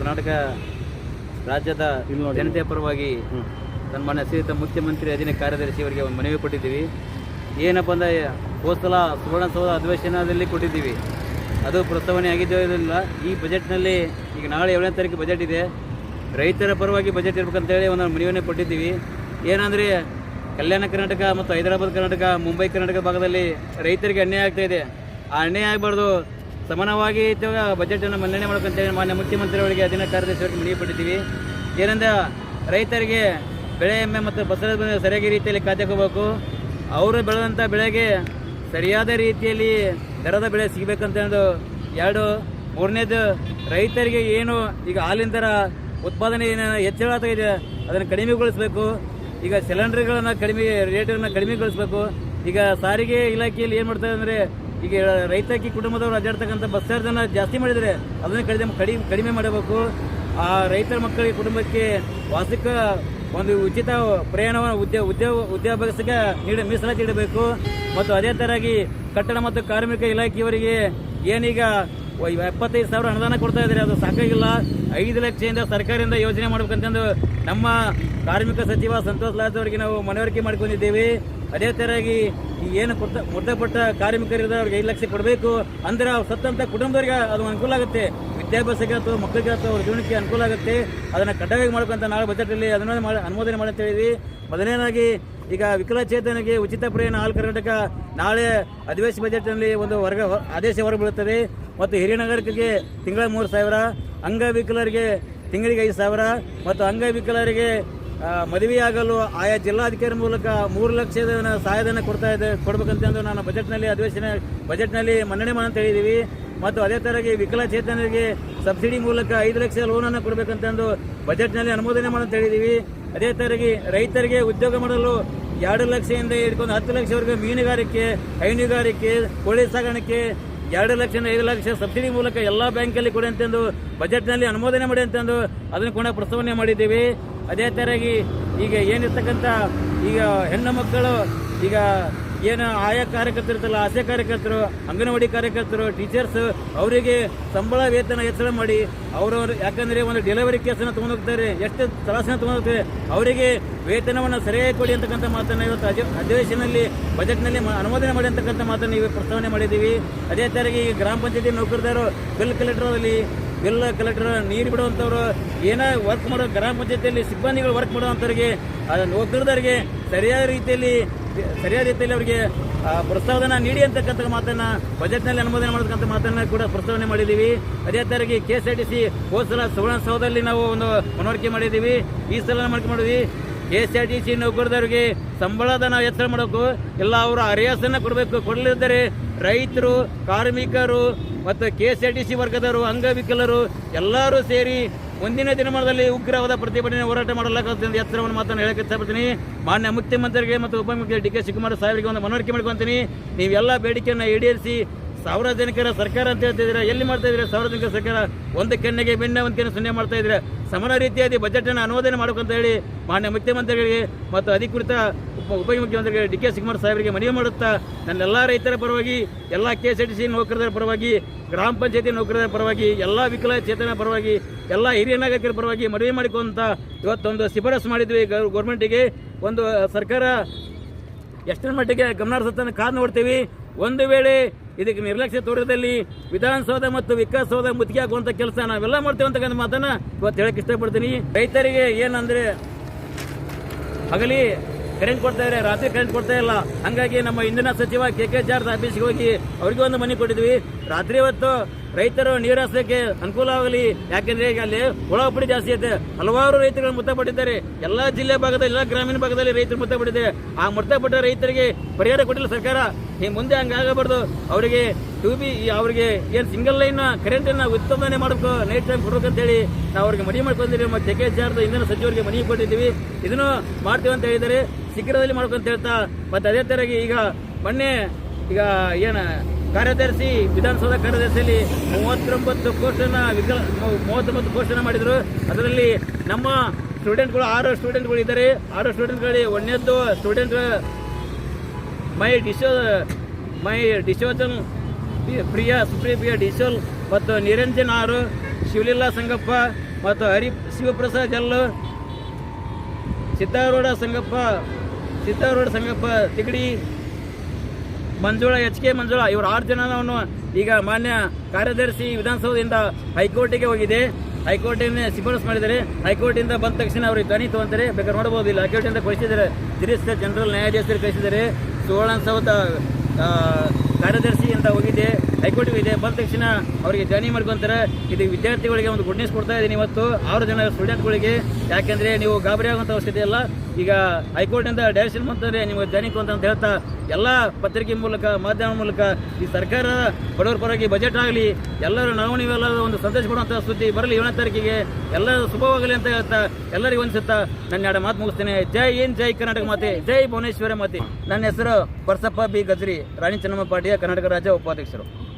ಕರ್ನಾಟಕ ರಾಜ್ಯದ ಜನತೆಯ ಪರವಾಗಿ ಸನ್ಮಾನ್ಯ ಶ್ರೀಯುತ ಮುಖ್ಯಮಂತ್ರಿ ಅಧೀನ ಕಾರ್ಯದರ್ಶಿ ಅವರಿಗೆ ಒಂದು ಮನವಿ ಕೊಟ್ಟಿದ್ದೀವಿ. ಏನಪ್ಪ ಅಂದರೆ ಹೋದ ಸಲ ಸುವರ್ಣಸೌಧ ಅಧಿವೇಶನದಲ್ಲಿ ಕೊಟ್ಟಿದ್ದೀವಿ. ಅದು ಪ್ರಸ್ತಾವನೆ ಆಗಿದ್ದರಿಂದ ಈ ಬಜೆಟ್ನಲ್ಲಿ ಈಗ ನಾಳೆ ಏಳನೇ ತಾರೀಕು ಬಜೆಟ್ ಇದೆ. ರೈತರ ಪರವಾಗಿ ಬಜೆಟ್ ಇರಬೇಕಂತೇಳಿ ಒಂದು ಮನವಿಯನ್ನು ಕೊಟ್ಟಿದ್ದೀವಿ. ಏನಂದರೆ ಕಲ್ಯಾಣ ಕರ್ನಾಟಕ ಮತ್ತು ಹೈದರಾಬಾದ್ ಕರ್ನಾಟಕ ಮುಂಬೈ ಕರ್ನಾಟಕ ಭಾಗದಲ್ಲಿ ರೈತರಿಗೆ ಅನ್ಯಾಯ ಆಗ್ತಾಯಿದೆ ಆ ಅನ್ಯಾಯ ಆಗಬಾರ್ದು. ಸಮಾನವಾಗಿ ಇದ್ದಾಗ ಬಜೆಟನ್ನು ಮನ್ನಣೆ ಮಾಡ್ಕೊಂತೇವೆ ಮಾನ್ಯ ಮುಖ್ಯಮಂತ್ರಿಗಳಿಗೆ ಅಧೀನ ಕಾರ್ಯದರ್ಶಿ ಅವರಿಗೆ ಮನವಿ ಪಡಿತೀವಿ ಏನಂದ್ರೆ ರೈತರಿಗೆ ಬೆಳೆ ಎಮ್ಮೆ ಮತ್ತು ಬಸರ ಸರಿಯಾಗಿ ರೀತಿಯಲ್ಲಿ ಕಾಯ್ದುಕೋಬೇಕು ಅವರು ಬೆಳೆದಂಥ ಬೆಳೆಗೆ ಸರಿಯಾದ ರೀತಿಯಲ್ಲಿ ದರದ ಬೆಳೆ ಸಿಗಬೇಕಂತ ಎರಡು. ಮೂರನೇದು ರೈತರಿಗೆ ಏನು ಈಗ ಹಾಲಿನ ಥರ ಉತ್ಪಾದನೆ ಏನೇನು ಹೆಚ್ಚಳ ಇದೆ ಅದನ್ನು ಕಡಿಮೆಗೊಳಿಸಬೇಕು ಈಗ ಸಿಲಿಂಡರ್ಗಳನ್ನು ಕಡಿಮೆ ರೇಟನ್ನು ಕಡಿಮೆಗೊಳಿಸಬೇಕು ಈಗ ಸಾರಿಗೆ ಇಲಾಖೆಯಲ್ಲಿ ಏನು ಮಾಡ್ತಾರೆ ಅಂದರೆ ಈಗ ರೈತಕಿ ಕುಟುಂಬದವರು ಅಡ್ಡಾಡ್ತಕ್ಕಂಥ ಬಸ್ ಚಾರ್ಜನ್ನು ಜಾಸ್ತಿ ಮಾಡಿದರೆ ಅದನ್ನು ಕಡಿಮೆ ಕಡಿಮೆ ಕಡಿಮೆ ಮಾಡಬೇಕು. ಆ ರೈತರ ಮಕ್ಕಳಿಗೆ ಕುಟುಂಬಕ್ಕೆ ವಾರ್ಷಿಕ ಒಂದು ಉಚಿತ ಪ್ರಯಾಣವನ್ನು ಉದ್ಯೋಗ ಉದ್ಯೋಗ ಉದ್ಯೋಗಾಭ್ಯಾಸಕ್ಕೆ ನೀಡ ಮೀಸಲಾತಿ ಇಡಬೇಕು. ಮತ್ತು ಅದೇ ತರವಾಗಿ ಕಟ್ಟಡ ಮತ್ತು ಕಾರ್ಮಿಕ ಇಲಾಖೆಯವರಿಗೆ ಏನೀಗ ಎಪ್ಪತ್ತೈದು ಸಾವಿರ ಅನುದಾನ ಕೊಡ್ತಾ ಇದ್ದಾರೆ. ಅದು ಸಾಕಾಗಿಲ್ಲ. ಐದು ಲಕ್ಷದಿಂದ ಸರ್ಕಾರದಿಂದ ಯೋಜನೆ ಮಾಡಬೇಕಂತಂದು ನಮ್ಮ ಕಾರ್ಮಿಕ ಸಚಿವ ಸಂತೋಷ್ ಲಾಸ್ ಅವರಿಗೆ ನಾವು ಮನವರಿಕೆ ಮಾಡ್ಕೊಂಡಿದ್ದೇವೆ. ಅದೇ ತರವಾಗಿ ಈ ಏನು ಕೊಟ್ಟ ಮೃತಪಟ್ಟ ಕಾರ್ಮಿಕರಿದ ಅವ್ರಿಗೆ ಐದು ಲಕ್ಷ ಕೊಡಬೇಕು ಅಂದ್ರೆ ಅವ್ರು ಸತ್ತಂತ ಕುಟುಂಬದವರಿಗೆ ಅದು ಅನುಕೂಲ ಆಗುತ್ತೆ. ವಿದ್ಯಾಭ್ಯಾಸಕ್ಕೆ ಅಥವಾ ಮಕ್ಕಳಿಗೆ ಅಥವಾ ಅವ್ರ ಜೀವನಕ್ಕೆ ಅನುಕೂಲ ಆಗುತ್ತೆ. ಅದನ್ನು ಕಡ್ಡಾಯವಾಗಿ ಮಾಡ್ಬೇಕಂತ ನಾಳೆ ಬಜೆಟಲ್ಲಿ ಅದನ್ನು ಮಾಡಿ, ಅನುಮೋದನೆ ಮಾಡಿ ಅಂತ ಮೊದಲನೇದಾಗಿ ಈಗ ವಿಕಲಚೇತನಿಗೆ ಉಚಿತ ಪ್ರಯಾಣ ಆಲ್ ಕರ್ನಾಟಕ ನಾಳೆ ಅಧಿವೇಶ ಬಜೆಟ್ನಲ್ಲಿ ಒಂದು ವರ್ಗ ಆದೇಶ ಹೊರಬೀಳುತ್ತದೆ ಮತ್ತು ಹಿರಿಯ ನಾಗರಿಕರಿಗೆ ತಿಂಗಳ ಮೂರು ಸಾವಿರ, ಅಂಗವಿಕಲರಿಗೆ ತಿಂಗಳಿಗೆ ಐದು ಸಾವಿರ, ಮತ್ತು ಅಂಗವಿಕಲರಿಗೆ ಮದುವೆಯಾಗಲು ಆಯಾ ಜಿಲ್ಲಾಧಿಕಾರಿ ಮೂಲಕ ಮೂರು ಲಕ್ಷದ ಸಹಾಯಧನ ಕೊಡ್ತಾ ಇದೆ, ಕೊಡ್ಬೇಕಂತಂದು ನಾನು ಬಜೆಟ್ನಲ್ಲಿ ಅಧಿವೇಶನ, ಬಜೆಟ್ನಲ್ಲಿ ಮನ್ನಣೆ ಮಾಡಂತ ಹೇಳಿದ್ದೀವಿ. ಮತ್ತು ಅದೇ ತರಗೆ ವಿಕಲಚೇತನರಿಗೆ ಸಬ್ಸಿಡಿ ಮೂಲಕ ಐದು ಲಕ್ಷ ಲೋನನ್ನು ಕೊಡಬೇಕಂತಂದು ಬಜೆಟ್ನಲ್ಲಿ ಅನುಮೋದನೆ ಮಾಡಂತ ಹೇಳಿದ್ದೀವಿ. ಅದೇ ತರಗೆ ರೈತರಿಗೆ ಉದ್ಯೋಗ ಮಾಡಲು ಎರಡು ಲಕ್ಷದಿಂದ ಹಿಡ್ಕೊಂಡು ಹತ್ತು ಲಕ್ಷವರೆಗೂ ಮೀನುಗಾರಿಕೆ, ಹೈನುಗಾರಿಕೆ, ಕೋಳಿ ಸಾಗಾಣಿಕೆ, ಎರಡು ಲಕ್ಷದಿಂದ ಐದು ಲಕ್ಷ ಸಬ್ಸಿಡಿ ಮೂಲಕ ಎಲ್ಲ ಬ್ಯಾಂಕಲ್ಲಿ ಕೊಡಿ ಅಂತಂದು ಬಜೆಟ್ನಲ್ಲಿ ಅನುಮೋದನೆ ಮಾಡಿ ಅಂತಂದು ಅದನ್ನು ಕೂಡ ಪ್ರಸ್ತಾವನೆ ಮಾಡಿದ್ದೀವಿ. ಅದೇ ತರಗಿ ಈಗ ಏನಿರ್ತಕ್ಕಂಥ ಈಗ ಹೆಣ್ಣು ಮಕ್ಕಳು, ಈಗ ಏನು ಆಯಾ ಕಾರ್ಯಕರ್ತರು ಇರ್ತಲ್ಲ, ಆಸೆ ಕಾರ್ಯಕರ್ತರು, ಅಂಗನವಾಡಿ ಕಾರ್ಯಕರ್ತರು ಟೀಚರ್ಸ್ ಅವರಿಗೆ ಸಂಬಳ, ವೇತನ ಹೆಚ್ಚಳ ಮಾಡಿ ಅವರು ಯಾಕಂದರೆ ಒಂದು ಡೆಲಿವರಿ ಕೇಸನ್ನು ತೊಗೊಂಡು ಹೋಗ್ತಾರೆ, ಎಷ್ಟು ತಲಾಸನ್ನು ತೊಗೊಂಡು ಹೋಗ್ತಾರೆ, ಅವರಿಗೆ ವೇತನವನ್ನು ಸರಿಯಾಗಿ ಕೊಡಿ ಅಂತಕ್ಕಂಥ ಮಾತನ್ನು ಇವತ್ತು ಅಧಿ- ಅಧಿವೇಶನದಲ್ಲಿ ಬಜೆಟ್ನಲ್ಲಿ ಅನುಮೋದನೆ ಮಾಡಿ ಅಂತಕ್ಕಂಥ ಮಾತನ್ನು ಇವಾಗ ಪ್ರಸ್ತಾವನೆ ಮಾಡಿದ್ದೀವಿ. ಅದೇ ತರಗಿ ಈ ಗ್ರಾಮ ಪಂಚಾಯತಿ ನೌಕರದಾರರು ಬಿಲ್ ಕಲೆಕ್ಟರ್ ಅಲ್ಲಿ ಬಿಲ್ ಕಲೆಕ್ಟರ್ ನೀರು ಬಿಡುವಂಥವ್ರು ಏನೇ ವರ್ಕ್ ಮಾಡೋ ಗ್ರಾಮ ಪಂಚಾಯತಿಯಲ್ಲಿ ಸಿಬ್ಬಂದಿಗಳು ವರ್ಕ್ ಮಾಡುವಂಥವ್ರಿಗೆ ನೌಕರದವರಿಗೆ ಸರಿಯಾದ ರೀತಿಯಲ್ಲಿ ಸರಿಯಾದ ರೀತಿಯಲ್ಲಿ ಅವರಿಗೆ ಆ, ಪ್ರೋತ್ಸಾಹಧನ ನೀಡಿ ಅಂತಕ್ಕಂಥ ಮಾತನ್ನ ಬಜೆಟ್ನಲ್ಲಿ ಅನುಮೋದನೆ ಮಾಡತಕ್ಕಂಥ ಮಾತನ್ನ ಕೂಡ ಪ್ರಸ್ತಾವನೆ ಮಾಡಿದ್ದೀವಿ. ಅದೇ ತರಗಿ K S R T C ಹೋದ ಸಲ ಸುವರ್ಣಸೌಧದಲ್ಲಿ ನಾವು ಒಂದು ಮನವರಿಕೆ ಮಾಡಿದ್ದೀವಿ. ಈ ಸಲ ಮನವರಿಕೆ ಮಾಡಿದ್ವಿ. K S R T C ನೌಕರದವರಿಗೆ ನಾವು ಹೆಚ್ಚಳ ಮಾಡಬೇಕು. ಎಲ್ಲ ಅವರ ಅರಿಯಾಸನ್ನ ಕೊಡಬೇಕು. ಕೊಡಲಿದ್ದರೆ ರೈತರು ಕಾರ್ಮಿಕರು ಮತ್ತು K S R T C ವರ್ಗದವರು, ಅಂಗವಿಕಲರು ಎಲ್ಲರೂ ಸೇರಿ ಮುಂದಿನ ದಿನಮಾನದಲ್ಲಿ ಉಗ್ರವಾದ ಪ್ರತಿಭಟನೆ ಹೋರಾಟ ಮಾಡಲಾಗುತ್ತದೆ ಎತ್ತರವನ್ನು ಮಾತನ್ನು ಹೇಳಕ್ಕೆ ಇಷ್ಟಪಡ್ತೀನಿ. ಮಾನ್ಯ ಮುಖ್ಯಮಂತ್ರಿಗೆ ಮತ್ತು ಉಪಮುಖ್ಯಮಂತ್ರಿ ಡಿ ಕೆ ಶಿವಕುಮಾರ್ ಸಾಹೇಬರಿಗೆ ಒಂದು ಮನವರಿಕೆ ಮಾಡ್ಕೊಂತೀನಿ ನೀವೆಲ್ಲ ಬೇಡಿಕೆಯನ್ನು ಈಡೇರಿಸಿ ಸಾರ್ವಜನಿಕರ ಸರ್ಕಾರ ಅಂತ ಹೇಳ್ತಿದ್ದೀರಾ ಎಲ್ಲಿ ಮಾಡ್ತಾ ಇದ್ದೀರಾ? ಸಾರ್ವಜನಿಕರ ಸರ್ಕಾರ ಒಂದು ಕೆನ್ನೆಗೆ ಬೆಣ್ಣೆ, ಒಂದು ಕೆನ್ನೆ ಸೊನ್ನೆ ಮಾಡ್ತಾ ಇದ್ದೀರಾ? ಸಮಾನ ರೀತಿಯಾಗಿ ಬಜೆಟನ್ನು ಅನುಮೋದನೆ ಮಾಡಬೇಕಂತ ಹೇಳಿ ಮಾನ್ಯ ಮುಖ್ಯಮಂತ್ರಿಗಳಿಗೆ ಮತ್ತು ಅಧಿಕೃತ ಉಪ ಉಪಮುಖ್ಯಮಂತ್ರಿಗಳಿಗೆ ಡಿ ಕೆ ಶಿವಕುಮಾರ್ ಸಾಹೇಬರಿಗೆ ಮನವಿ ಮಾಡುತ್ತಾ ನನ್ನೆಲ್ಲ ರೈತರ ಪರವಾಗಿ, ಎಲ್ಲ K S R T C ನೌಕರರ ಪರವಾಗಿ, ಗ್ರಾಮ ಪಂಚಾಯತಿ ನೌಕರರ ಪರವಾಗಿ, ಎಲ್ಲ ವಿಕಲಚೇತನ ಪರವಾಗಿ, ಎಲ್ಲ ಹಿರಿಯ ನಾಗರಿಕರ ಪರವಾಗಿ ಮನವಿ ಮಾಡಿಕೊಂತ ಇವತ್ತೊಂದು ಶಿಫಾರಸು ಮಾಡಿದ್ವಿ ಗೌರ್ಮೆಂಟಿಗೆ ಒಂದು ಸರ್ಕಾರ ಎಷ್ಟರ ಮಟ್ಟಿಗೆ ಗಮನ ಸತ್ತನ್ನು ಕಾದು ನೋಡ್ತೀವಿ. ಒಂದು ವೇಳೆ ಇದಕ್ಕೆ ನಿರ್ಲಕ್ಷ್ಯ ತೋರಿದಲ್ಲಿ ವಿಧಾನಸೌಧ ಮತ್ತು ವಿಕಾಸಸೌಧ ಮುತ್ತಿಗೆ ಹಾಕುವಂತ ಕೆಲಸ ನಾವೆಲ್ಲ ಮಾಡ್ತೇವೆ ಅಂತಕ್ಕಂಥ ಮಾತನ್ನ ಇವತ್ತು ಹೇಳಕ್ ಇಷ್ಟಪಡ್ತೀನಿ. ರೈತರಿಗೆ ಏನಂದ್ರೆ ಹಗಲಿ ಕರೆಂಟ್ ಕೊಡ್ತಾ ಇದ್ದಾರೆ, ರಾತ್ರಿ ಕರೆಂಟ್ ಕೊಡ್ತಾ ಇಲ್ಲ. ಹಂಗಾಗಿ ನಮ್ಮ ಇಂಧನ ಸಚಿವ ಕೆ ಕೆ ಜಾರ್ಜ್ ಆಫೀಸ್ಗೆ ಹೋಗಿ ಅವರಿಗೆ ಒಂದು ಮನೆ ಕೊಟ್ಟಿದ್ವಿ. ರಾತ್ರಿ ಹೊತ್ತು ರೈತರು ನೀರಾಸಕ್ಕೆ ಅನುಕೂಲ ಆಗಲಿ. ಯಾಕೆಂದ್ರೆ ಈಗ ಅಲ್ಲಿ ಒಳಪಡಿ ಜಾಸ್ತಿ ಐತೆ. ಹಲವಾರು ರೈತರು ಮೃತಪಟ್ಟಿದ್ದಾರೆ. ಎಲ್ಲಾ ಜಿಲ್ಲೆ ಭಾಗದಲ್ಲಿ, ಎಲ್ಲ ಗ್ರಾಮೀಣ ಭಾಗದಲ್ಲಿ ರೈತರು ಮೃತಪಟ್ಟಿದ್ದಾರೆ ಆ ಮೃತಪಟ್ಟ ರೈತರಿಗೆ ಪರಿಹಾರ ಕೊಟ್ಟಿಲ್ಲ ಸರ್ಕಾರ. ಈ ಮುಂದೆ ಹಂಗಾಗಬಾರ್ದು ಅವರಿಗೆ ಟೂ ಬಿ ಅವರಿಗೆ ಏನು ಸಿಂಗಲ್ ಲೈನ್ ಕರೆಂಟ್ ಅನ್ನ ಉತ್ಪಾದನೆ ಮಾಡಬೇಕು ನೈಟ್ ಟೈಮ್ ಕೊಡ್ಬೇಕಂತ ಹೇಳಿ ನಾವು ಅವ್ರಿಗೆ ಮನವಿ ಮಾಡ್ಕೊಂಡಿದ್ದೀವಿ. ಮತ್ತೆ ಕೆ ಜಾರ್ದ ಇಂಧನ ಸಚಿವರಿಗೆ ಮನವಿ ಕೊಟ್ಟಿದ್ದೀವಿ. ಇದನ್ನು ಮಾಡ್ತೀವಿ ಅಂತ ಹೇಳಿದರೆ ಶೀಘ್ರದಲ್ಲಿ ಮಾಡ್ಕೊಂತ ಹೇಳ್ತಾ, ಮತ್ತೆ ಅದೇ ತರಗೆ ಈಗ ಮೊನ್ನೆ ಈಗ ಏನ ಕಾರ್ಯದರ್ಶಿ, ವಿಧಾನಸೌಧ ಕಾರ್ಯದರ್ಶಿಯಲ್ಲಿ ಮೂವತ್ತೊಂಬತ್ತು ಕೋರ್ಸನ್ನ ವಿಕಲ ಮೂವತ್ತೊಂಬತ್ತು ಕೋರ್ಸನ್ನ ಮಾಡಿದರು. ಅದರಲ್ಲಿ ನಮ್ಮ ಸ್ಟೂಡೆಂಟ್ಗಳು ಆರು ಸ್ಟೂಡೆಂಟ್ಗಳು ಇದ್ದಾರೆ. ಆರು ಸ್ಟೂಡೆಂಟ್ಗಳಲ್ಲಿ ಒಂದನೇದ್ದು ಸ್ಟೂಡೆಂಟ್ ಮೈ ಡಿಶೋ, ಮೈ ಡಿಸೋಜನ್ ಪ್ರಿಯಾ, ಸುಪ್ರಿಯ, ಪ್ರಿಯ ಡಿಶೋಲ್ ಮತ್ತು ನಿರಂಜನ್ ಆರು, ಶಿವಲೀಲಾ ಸಂಗಪ್ಪ ಮತ್ತು ಹರಿ ಶಿವಪ್ರಸಾದ್ ಎಲ್ಲ ಸಿದ್ದಾರೂಢ ಸಂಗಪ್ಪ ಸಿದ್ದಾರೂಢ ಸಂಗಪ್ಪ ತಿಗಡಿ ಮಂಜುಳಾ, ಎಚ್ ಕೆ ಮಂಜುಳಾ, ಇವರು ಆರು ಜನವನ್ನು ಈಗ ಮಾನ್ಯ ಕಾರ್ಯದರ್ಶಿ ವಿಧಾನಸೌಧದಿಂದ ಹೈಕೋರ್ಟಿಗೆ ಹೋಗಿದೆ. ಹೈಕೋರ್ಟಿನ ಶಿಫಾರಸು ಮಾಡಿದ್ದಾರೆ. ಹೈಕೋರ್ಟಿಂದ ಬಂದ ತಕ್ಷಣ ಅವ್ರಿಗೆ ಧ್ವನಿ ತಗೊಂತಾರೆ. ಬೇಕಾದ್ರೆ ನೋಡಬಹುದು ಇಲ್ಲ ಹೈಕೋರ್ಟಿಂದ ಕಳಿಸಿದ್ದಾರೆ. ತಿರಿಸ್ತ ಜನರಲ್ ನ್ಯಾಯಾಧೀಶರು ಕಳಿಸಿದ್ದಾರೆ. ಸುವರ್ಣಸೌಧ ಆ, ಅಂತ ಹೋಗಿದೆ ಹೈಕೋರ್ಟ್ ಇದೆ ಬಂದ ತಕ್ಷಣ ಅವರಿಗೆ ಜಾನಿ ಮಾಡ್ಕೊಂತಾರೆ ಇದು ವಿದ್ಯಾರ್ಥಿಗಳಿಗೆ ಒಂದು ಗುಡ್ನೆಸ್ ಕೊಡ್ತಾ ಇದ್ದೀನಿ ಇವತ್ತು. ಆರು ಜನ ಸ್ಟೂಡೆಂಟ್ಗಳಿಗೆ ಯಾಕೆಂದ್ರೆ ನೀವು ಗಾಬರಿ ಆಗುವಂಥ ಅವಶ್ಯಕತೆ ಇಲ್ಲ. ಈಗ ಹೈಕೋರ್ಟಿಂದ ಡೈರೆಕ್ಷನ್ ಬಂತಂದರೆ ನಿಮಗೆ ಜಾನಿ ಅಂತ ಹೇಳ್ತಾ ಎಲ್ಲ ಪತ್ರಿಕೆ ಮೂಲಕ ಮಾಧ್ಯಮ ಮೂಲಕ ಈ ಸರ್ಕಾರ ಬಡವರ ಪರವಾಗಿ ಬಜೆಟ್ ಆಗಲಿ ಎಲ್ಲರೂ ನಾವು ನೀವೆಲ್ಲರೂ ಒಂದು ಸಂದೇಶ ಕೊಡುವಂಥ ಸುದ್ದಿ ಬರಲಿ ಏಳನೇ ತಾರೀಕಿಗೆ ಎಲ್ಲರೂ ಶುಭವಾಗಲಿ ಅಂತ ಹೇಳ್ತಾ ಎಲ್ಲರಿಗೂ ಅನಿಸುತ್ತಾ. ನನ್ನ ಎರಡು ಮಾತು ಮುಗಿಸ್ತೇನೆ. ಜೈ ಏನ್ ಜೈ ಕರ್ನಾಟಕ ಮಾತೆ ಜೈ ಭುವನೇಶ್ವರ ಮಾತೆ. ನನ್ನ ಹೆಸರು ಪರ್ಸಪ್ಪ ಬಿ. ಗಜ್ರಿ ರಾಣಿ ಚೆನ್ನಮ್ಮ ಕರ್ನಾಟಕ ರಾಜ್ಯ ಉಪಾಧ್ಯಕ್ಷರು.